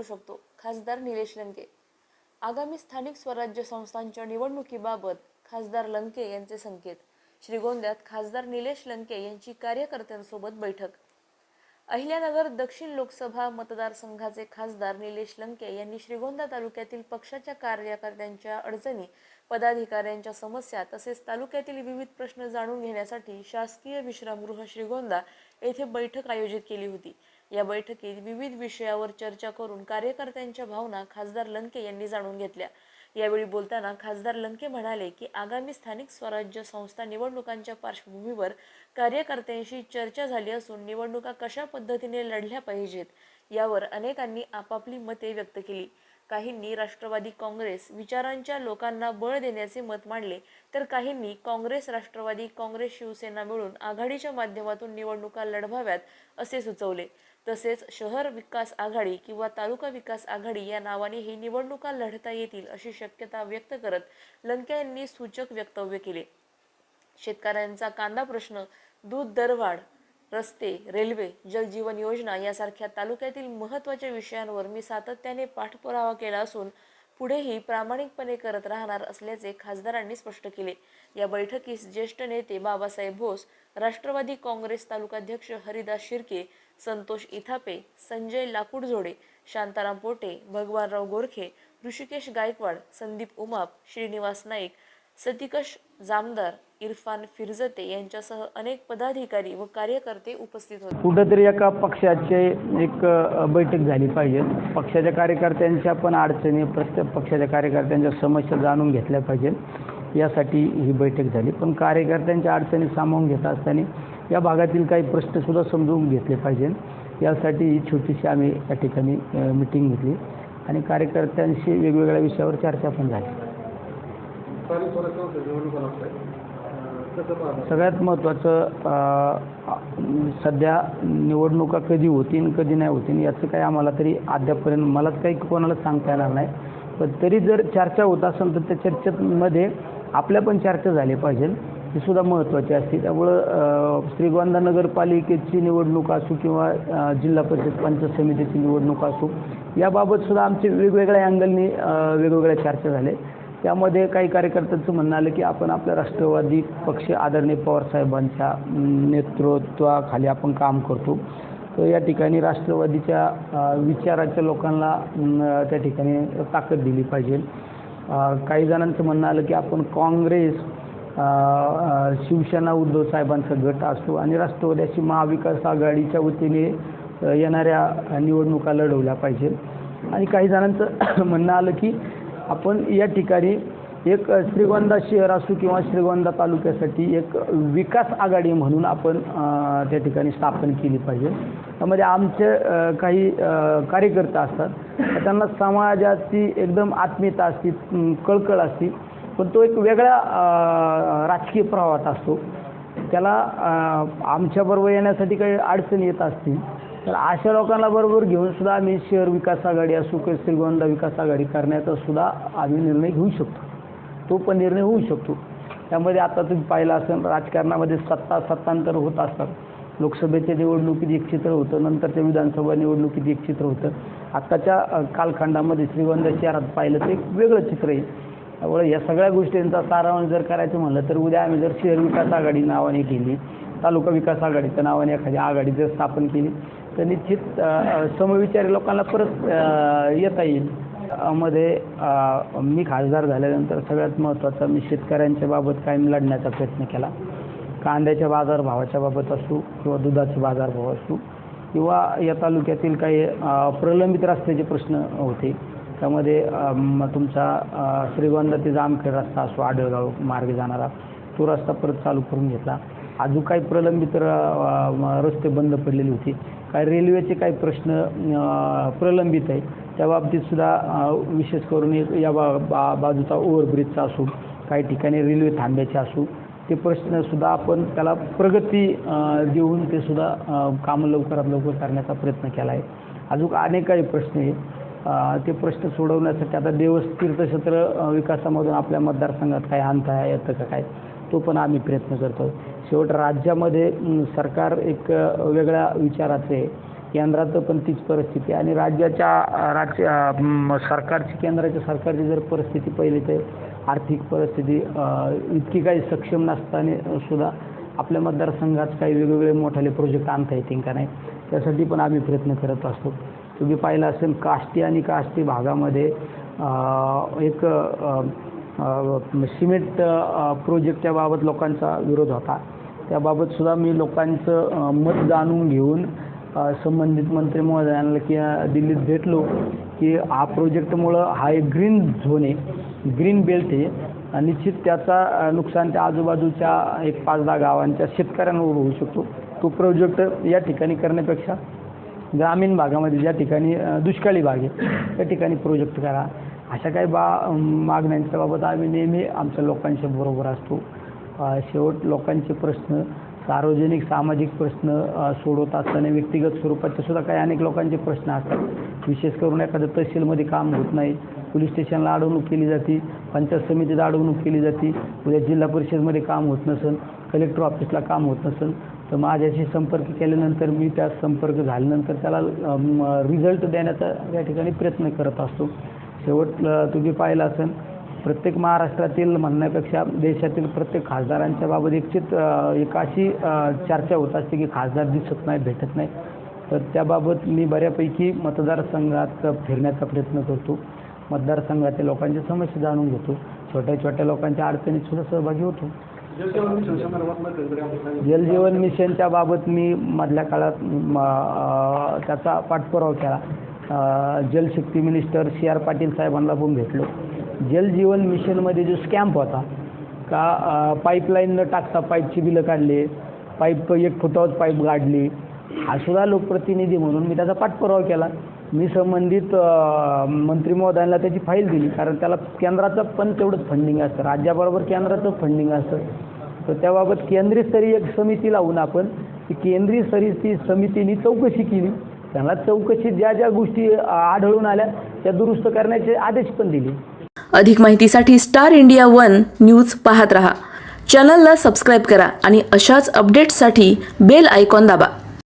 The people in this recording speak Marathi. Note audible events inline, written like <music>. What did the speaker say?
करू शकतो. खासदार निलेश लंके. आगामी स्थानिक स्वराज्य संस्थांच्या निवडणुकीबाबत खासदार लंके यांचे संकेत. श्रीगोंद्यात खासदार निलेश लंके यांची कार्यकर्त्यांसोबत बैठक. अहिल्यानगर दक्षिण लोकसभा मतदारसंघाचे खासदार निलेश लंके यांनी श्रीगोंदा तालुक्यातील पक्षाच्या कार्यकर्त्यांच्या अडचणी पदाधिकाऱ्यांच्या समस्या तसेच तालुक्यातील विविध प्रश्न जाणून घेण्यासाठी शासकीय विश्रामगृह श्रीगोंदा येथे बैठक आयोजित केली होती. या बैठकीत विविध विषयावर चर्चा करून कार्यकर्त्यांच्या भावना खासदार लंके यांनी जाणून घेतल्या. यावेळी बोलताना खासदार लंके म्हणाले की आगामी स्थानिक स्वराज्य संस्था निवडणुकांच्या पार्श्वभूमीवर कार्यकर्त्यांशी चर्चा झाली असून निवडणुका कशा पद्धतीने लढल्या पाहिजेत यावर अनेकांनी आपापली मते व्यक्त केली. काहींनी राष्ट्रवादी काँग्रेस विचारांच्या लोकांना बळ देण्याचे मत मांडले तर काहींनी काँग्रेस राष्ट्रवादी काँग्रेस शिवसेना मिळून आघाडीच्या माध्यमातून निवडणुका लढवाव्यात असे सुचवले. तसेच शहर विकास आघाडी किंवा तालुका विकास आघाडी या नावाने ही निवडणुका लढता येतील अशी शक्यता व्यक्त करत लंके यांनी सूचक वक्तव्य केले. शेतकऱ्यांचा कांदा प्रश्न दूध दरवाढ रस्ते रेल्वे जलजीवन योजना यासारख्या तालुक्यातील महत्त्वाच्या विषयांवर मी सातत्याने पाठपुरावा केला असून पुढेही प्रामाणिकपणे करत राहणार असल्याचे खासदारांनी स्पष्ट केले. या बैठकीस ज्येष्ठ नेते बाबासाहेब भोस राष्ट्रवादी काँग्रेस तालुकाध्यक्ष हरिदास शिर्के संतोष इथापे संजय लाकूडझोडे शांताराम पोटे भगवानराव गोरखे ऋषिकेश गायकवाड संदीप उमाप श्रीनिवास नाईक सतिकश जामदार इरफान फिरजते यांच्यासह अनेक पदाधिकारी व कार्यकर्ते उपस्थित होते. कुठंतरी एका पक्षाचे एक बैठक झाली पाहिजे. पक्षाच्या कार्यकर्त्यांच्या पण अडचणी प्रत्येक पक्षाच्या कार्यकर्त्यांच्या समस्या जाणून घेतल्या पाहिजेत. यासाठी ही बैठक झाली. पण कार्यकर्त्यांच्या अडचणी सामावून घेत असताना या भागातील काही प्रश्नसुद्धा समजून घेतले पाहिजे. यासाठी ही छोटीशी आम्ही या ठिकाणी मिटिंग घेतली. आणि कार्यकर्त्यांशी वेगवेगळ्या विषयावर चर्चा पण झाली. सगळ्यात महत्त्वाचं सध्या निवडणुका कधी होतील कधी नाही होतील याचं काही आम्हाला तरी अद्यापपर्यंत मलाच काही कोणाला सांगता येणार नाही. पण तरी जर चर्चा होत असेल तर त्या चर्चेमध्ये आपल्या पण चर्चा झाली पाहिजे. हे सुद्धा महत्त्वाची असते. त्यामुळं श्रीगोंदा नगरपालिकेची निवडणूक असो किंवा जिल्हा परिषद पंचायत समितीची निवडणूक असो याबाबत सुद्धा आमचे वेगवेगळ्या अँगलनी वेगवेगळ्या चर्चा झाल्या. त्यामध्ये काही कार्यकर्त्यांचं म्हणणं आलं की आपण आपल्या राष्ट्रवादी पक्ष आदरणीय पवारसाहेबांच्या नेतृत्वाखाली आपण काम करतो. तर या ठिकाणी राष्ट्रवादीच्या विचाराच्या लोकांना त्या ठिकाणी ताकद दिली पाहिजे. काही जणांचं म्हणणं आलं की आपण काँग्रेस शिवसेना उद्धव साहेबांचा गट असतो आणि राष्ट्रवादी अशी महाविकास आघाडीच्या वतीने येणाऱ्या निवडणुका लढवल्या पाहिजे. आणि काही जणांचं <clears throat> म्हणणं आलं की आपण या ठिकाणी एक श्रीगोंदा शहर असू किंवा श्रीगोंदा तालुक्यासाठी एक विकास आघाडी म्हणून आपण त्या ठिकाणी स्थापन केली पाहिजे. त्यामध्ये आमचे काही कार्यकर्ता कार्यकर्ते असतात. त्यांना समाजाची एकदम आत्मीयता असती कळकळ असती. पण तो एक वेगळ्या राजकीय प्रवाहात असतो. त्याला आमच्याबरोबर येण्यासाठी काही अडचणी येत असतील तर अशा लोकांना बरोबर घेऊन सुद्धा आम्ही शहर विकास आघाडी असो किंवा श्रीगोंदा विकास आघाडी करण्याचा सुद्धा आम्ही निर्णय घेऊ शकतो. तो पण निर्णय होऊ शकतो. त्यामध्ये आता तुम्ही पाहिलं असेल राजकारणामध्ये सत्ता सत्तांतर होत असतात. लोकसभेच्या निवडणुकीत एक चित्र होतं नंतरच्या विधानसभा निवडणुकीत एक चित्र होतं. आत्ताच्या कालखंडामध्ये श्रीगोंदा शहरात पाहिलं तर एक वेगळं चित्र आहे. त्यामुळे या सगळ्या गोष्टींचा सारांश जर करायचं म्हणलं तर उद्या आम्ही जर शहर विकास आघाडी नावाने केली तालुका विकास आघाडीच्या नावाने एखादी आघाडी जर स्थापन केली तर निश्चित समविचारी लोकांना परत येता येईल. मध्ये मी खासदार झाल्यानंतर सगळ्यात महत्त्वाचा मी शेतकऱ्यांच्या बाबत कायम लढण्याचा प्रयत्न केला. कांद्याच्या बाजारभावाच्या बाबत असो किंवा दुधाचे बाजारभाव असो किंवा या तालुक्यातील काही प्रलंबित रस्त्याचे प्रश्न होते. त्यामध्ये तुमचा अ, श्रीगोंदा ते जामखेड रस्ता असो आडळगाव मार्गे जाणारा तो रस्ता परत चालू करून घेतला. अजून काही प्रलंबित रस्ते बंद पडलेले होते. काही रेल्वेचे काही प्रश्न प्रलंबित आहे. त्या बाबतीत सुद्धा विशेष करून एक या बा बा बाजूचा ओव्हरब्रिजचा असो काही ठिकाणी रेल्वे थांब्याचे असो ते प्रश्नसुद्धा आपण त्याला प्रगती देऊन ते सुद्धा कामं लवकरात लवकर करण्याचा प्रयत्न केला आहे अजून अनेक काही प्रश्न आहे ते प्रश्न सोडवण्यासाठी आता देवस तीर्थक्षेत्र विकासामधून आपल्या मतदारसंघात काय आणता येतं का काय तो पण आम्ही प्रयत्न करतो. शेवट राज्यामध्ये सरकार एक वेगळ्या विचाराचे आहे. केंद्राचं पण तीच परिस्थिती आहे. आणि राज्याच्या राज्य सरकारची केंद्राच्या सरकारची जर परिस्थिती पहिली तर आर्थिक परिस्थिती इतकी काही सक्षम नसताना सुद्धा आपल्या मतदारसंघात काही वेगवेगळे मोठाले प्रोजेक्ट आणता येतील का नाही त्यासाठी पण आम्ही प्रयत्न करत असतो. तुम्ही पाहिलं असेल काष्टी आणि काष्टी भागामध्ये एक सिमेंट प्रोजेक्टच्या बाबत लोकांचा विरोध होता. त्याबाबतसुद्धा मी लोकांचं मत जाणून घेऊन संबंधित मंत्री महोदयांना की दिल्लीत भेटलो की हा प्रोजेक्टमुळं हा एक ग्रीन झोन आहे ग्रीन बेल्ट आहे निश्चित त्याचा नुकसान त्या आजूबाजूच्या एक पाच दहा गावांच्या शेतकऱ्यांवर होऊ शकतो. तो प्रोजेक्ट या ठिकाणी करण्यापेक्षा ग्रामीण भागामध्ये ज्या ठिकाणी दुष्काळी भाग आहे त्या ठिकाणी प्रोजेक्ट करा. अशा काही बा मागण्यांच्या बाबत आम्ही नेहमी आमच्या लोकांच्या बरोबर असतो. शेवट लोकांचे प्रश्न सार्वजनिक सामाजिक प्रश्न सोडवत असताना व्यक्तिगत स्वरूपाचे सुद्धा काही अनेक लोकांचे प्रश्न असतात. विशेष करून एखादं तहसीलमध्ये काम होत नाही. पोलीस स्टेशनला अडवणूक केली जाते पंचायत समितीत अडवणूक केली जाते. उद्या जिल्हा परिषदमध्ये काम होत नसेल कलेक्टर ऑफिसला काम होत नसेल तर माझ्याशी संपर्क केल्यानंतर मी त्या संपर्क झाल्यानंतर त्याला रिझल्ट देण्याचा या ठिकाणी प्रयत्न करत असतो. शेवट तुम्ही पाहिलं असेल प्रत्येक महाराष्ट्रातील म्हणण्यापेक्षा देशातील प्रत्येक खासदारांच्या बाबत एकचित एक अशी चर्चा होत असते की खासदार दिसत नाही भेटत नाही. तर त्याबाबत मी बऱ्यापैकी मतदारसंघात फिरण्याचा प्रयत्न करतो. मतदारसंघातील लोकांच्या समस्या जाणून घेतो. छोट्या छोट्या लोकांच्या अडचणीत सुद्धा सहभागी होतो. जलजीवन मिशन मिशनच्या बाबत मी मधल्या काळात त्याचा पाठपुरावा केला. Jal Shakti minister C R Patil साहेबांना पण भेटलो. जलजीवन मिशनमध्ये जो स्कॅम्प होता का पाईपलाईन न टाकता पाईपची बिलं काढली पाईप एक फुटावर पाईप गाडली हा सुद्धा लोकप्रतिनिधी म्हणून मी त्याचा पाठपुरावा केला. मी संबंधित मंत्री महोदयांना त्याची फाईल दिली कारण त्याला केंद्राचं पण तेवढंच फंडिंग असतं. राज्याबरोबर केंद्राचं फंडिंग असतं. तर त्याबाबत केंद्रीयस्तरीय एक समिती लावून आपण ती केंद्रीय स्तरीय ती समितीने चौकशी केली. त्यांना चौकशीत ज्या ज्या गोष्टी आढळून आल्या त्या दुरुस्त करण्याचे आदेश पण दिले. अधिक माहितीसाठी स्टार इंडिया वन न्यूज पाहत रहा. चॅनलला सबस्क्राईब करा आणि अशाच अपडेट्ससाठी बेल आयकॉन दाबा.